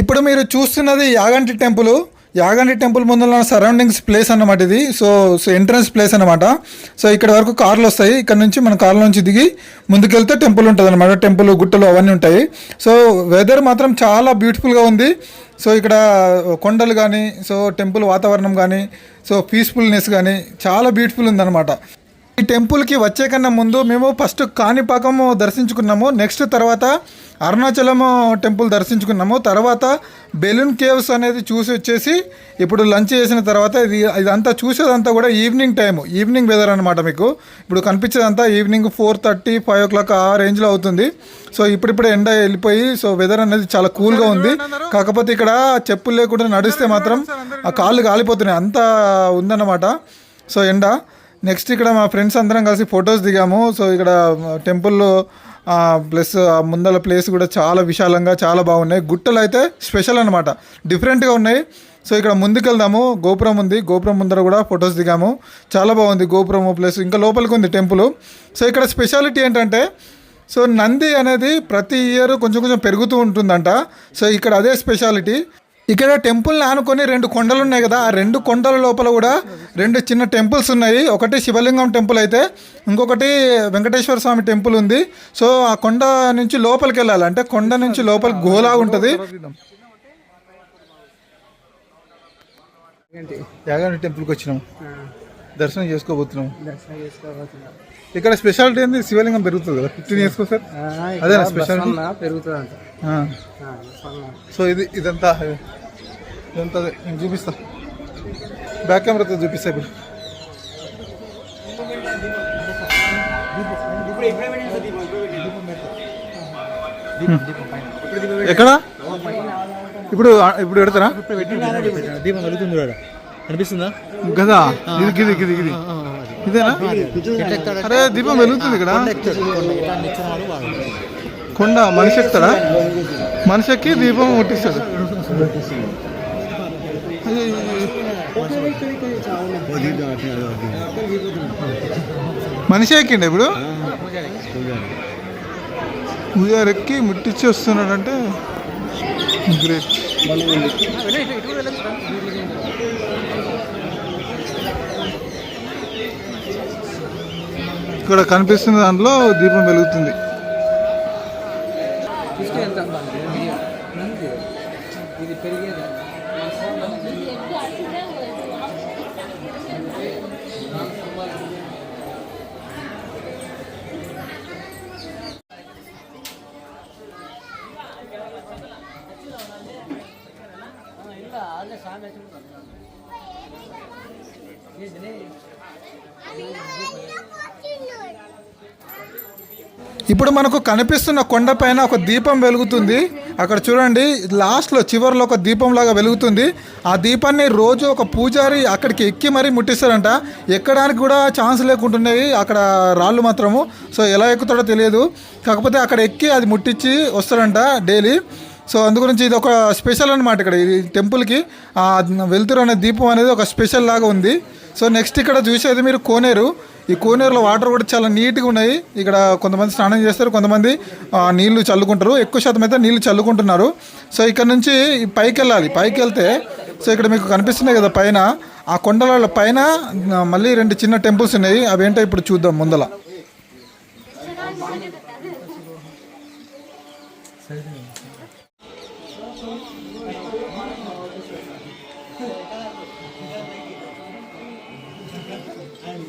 ఇప్పుడు మీరు చూస్తున్నది యాగంటి టెంపుల్. యాగంటి టెంపుల్ ముందున్న సరౌండింగ్స్ ప్లేస్ అన్నమాట ఇది. సో సో ఎంట్రన్స్ ప్లేస్ అన్నమాట. సో ఇక్కడ వరకు కార్లు వస్తాయి. ఇక్కడ నుంచి మన కార్ల నుంచి దిగి ముందుకెళ్తే టెంపుల్ ఉంటుంది అనమాట టెంపుల్ గుట్టలు అవన్నీ ఉంటాయి. సో వెదర్ మాత్రం చాలా బ్యూటిఫుల్గా ఉంది. సో ఇక్కడ కొండలు కానీ సో టెంపుల్ వాతావరణం కానీ సో పీస్ఫుల్నెస్ కానీ చాలా బ్యూటిఫుల్ ఉందన్నమాట. ఈ టెంపుల్కి వచ్చే కన్నా ముందు మేము ఫస్ట్ కాణిపాకము దర్శించుకున్నాము. నెక్స్ట్ తర్వాత అరుణాచలము టెంపుల్ దర్శించుకున్నాము. తర్వాత బెలూన్ కేవ్స్ అనేది చూసి వచ్చేసి ఇప్పుడు లంచ్ చేసిన తర్వాత ఇది ఇదంతా చూసేదంతా కూడా ఈవినింగ్ టైం ఈవినింగ్ వెదర్ అనమాట మీకు. ఇప్పుడు కనిపించేదంతా evening four thirty five o'clock ఆ రేంజ్లో అవుతుంది. సో ఇప్పుడిప్పుడే ఎండ వెళ్ళిపోయి సో వెదర్ అనేది చాలా కూల్గా ఉంది. కాకపోతే ఇక్కడ చెప్పులు లేకుండా నడిస్తే మాత్రం ఆ కాళ్ళు కాలిపోతున్నాయి. అంత ఉందన్నమాట. సో ఎండ. నెక్స్ట్ ఇక్కడ మా ఫ్రెండ్స్ అందరం కలిసి ఫొటోస్ దిగాము. సో ఇక్కడ టెంపుల్లో ప్లస్ ఆ ముందల ప్లేస్ కూడా చాలా విశాలంగా చాలా బాగున్నాయి. గుట్టలు అయితే స్పెషల్ అనమాట డిఫరెంట్గా ఉన్నాయి. సో ఇక్కడ ముందుకెళ్దాము. గోపురం ఉంది. గోపురం ముందర కూడా ఫొటోస్ దిగాము. చాలా బాగుంది గోపురము ప్లస్ ఇంకా లోపలికి ఉంది టెంపుల్ సో ఇక్కడ స్పెషాలిటీ ఏంటంటే సో నంది అనేది ప్రతి ఇయర్ కొంచెం కొంచెం పెరుగుతూ ఉంటుందంట. సో ఇక్కడ అదే స్పెషాలిటీ ఇక్కడ టెంపుల్ని ఆనుకొని రెండు కొండలు ఉన్నాయి కదా ఆ రెండు కొండల లోపల కూడా రెండు చిన్న టెంపుల్స్ ఉన్నాయి. ఒకటి శివలింగం టెంపుల్ అయితే ఇంకొకటి వెంకటేశ్వర స్వామి టెంపుల్ ఉంది. సో ఆ కొండ నుంచి లోపలికి వెళ్ళాలి. అంటే కొండ నుంచి లోపలికి గోలా ఉంటుంది. టెంపుల్కి వచ్చినాం. దర్శనం చేసుకోబోతున్నాం. దర్శనం చేసుకోబోతున్నాం. ఇక్కడ స్పెషాలిటీ ఏంది? శివలింగం పెరుగుతుంది కదా. ఫిఫ్టీన్ ఇయర్స్ సార్ అదేనా స్పెషాలిటీ? పెరుగుతుంది అంట సో ఇది ఇదంతా ఇదంతా అదే. నేను చూపిస్తా. బ్యాక్ కెమెరాతో చూపిస్తా ఇప్పుడు. ఎక్కడ? ఇప్పుడు ఇప్పుడు పెడతారా? దీపం వెలుగుతుంది అనిపిస్తుందా? కదా ఇది ఇదేనా? అరే దీపం వెలుగుతుంది ఇక్కడ. కొండ మనిషి ఎక్కుతాడా? మనిషి ఎక్కి దీపం ముట్టిస్తాడు. మనిషి ఎక్కిండి ఇప్పుడు? పూజారి ముట్టించి వస్తున్నాడంటే గ్రేట్ ఇక్కడ కనిపిస్తున్న దాంట్లో దీపం వెలుగుతుంది. ఇది పెరిగేది. ఇప్పుడు మనకు కనిపిస్తున్న కొండ పైన ఒక దీపం వెలుగుతుంది. అక్కడ చూడండి లాస్ట్లో చివరిలో ఒక దీపం లాగా వెలుగుతుంది. ఆ దీపాన్ని రోజు ఒక పూజారి అక్కడికి ఎక్కి మరీ ముట్టిస్తారంట ఎక్కడానికి కూడా ఛాన్స్ లేకుంటున్నాయి అక్కడ రాళ్ళు మాత్రము. సో ఎలా ఎక్కుతాడో తెలియదు. కాకపోతే అక్కడ ఎక్కి అది ముట్టించి వస్తారంట డైలీ. సో అందు గురించి ఇది ఒక స్పెషల్ అనమాట ఇక్కడ ఈ టెంపుల్కి. ఆ వెలుతురు అనే దీపం అనేది ఒక స్పెషల్ లాగా ఉంది. సో నెక్స్ట్ ఇక్కడ చూసేది మీరు కోనేరు. ఈ కోనేరులో వాటర్ కూడా చాలా నీట్గా ఉన్నాయి. ఇక్కడ కొంతమంది స్నానం చేస్తారు కొంతమంది నీళ్ళు చల్లుకుంటారు. ఎక్కువ శాతం అయితే నీళ్ళు చల్లుకుంటున్నారు. సో ఇక్కడ నుంచి పైకి వెళ్ళాలి పైకి వెళ్తే సో ఇక్కడ మీకు కనిపిస్తున్నాయి కదా పైన. ఆ కొండల పైన మళ్ళీ రెండు చిన్న టెంపుల్స్ ఉన్నాయి. అవి ఏంటో ఇప్పుడు చూద్దాం ముందల.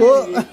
O...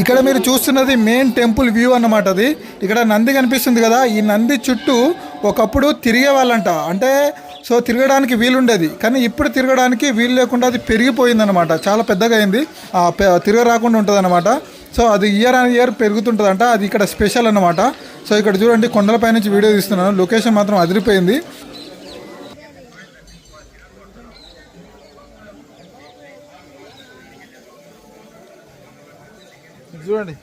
ఇక్కడ మీరు చూస్తున్నది మెయిన్ టెంపుల్ వ్యూ అన్నమాట అది. ఇక్కడ నంది కనిపిస్తుంది కదా ఈ నంది చుట్టూ ఒకప్పుడు తిరిగేవాళ్ళంట. అంటే సో తిరగడానికి వీలుండేది. కానీ ఇప్పుడు తిరగడానికి వీలు లేకుండా అది పెరిగిపోయిందనమాట చాలా పెద్దగా అయింది. తిరగ రాకుండా ఉంటుంది సో అది ఇయర్ అండ్ ఇయర్ పెరుగుతుంటుందంట. అది ఇక్కడ స్పెషల్ అన్నమాట. సో ఇక్కడ చూడండి కొండలపై నుంచి వీడియో తీస్తున్నాను. లొకేషన్ మాత్రం అదిరిపోయింది. చూడండి.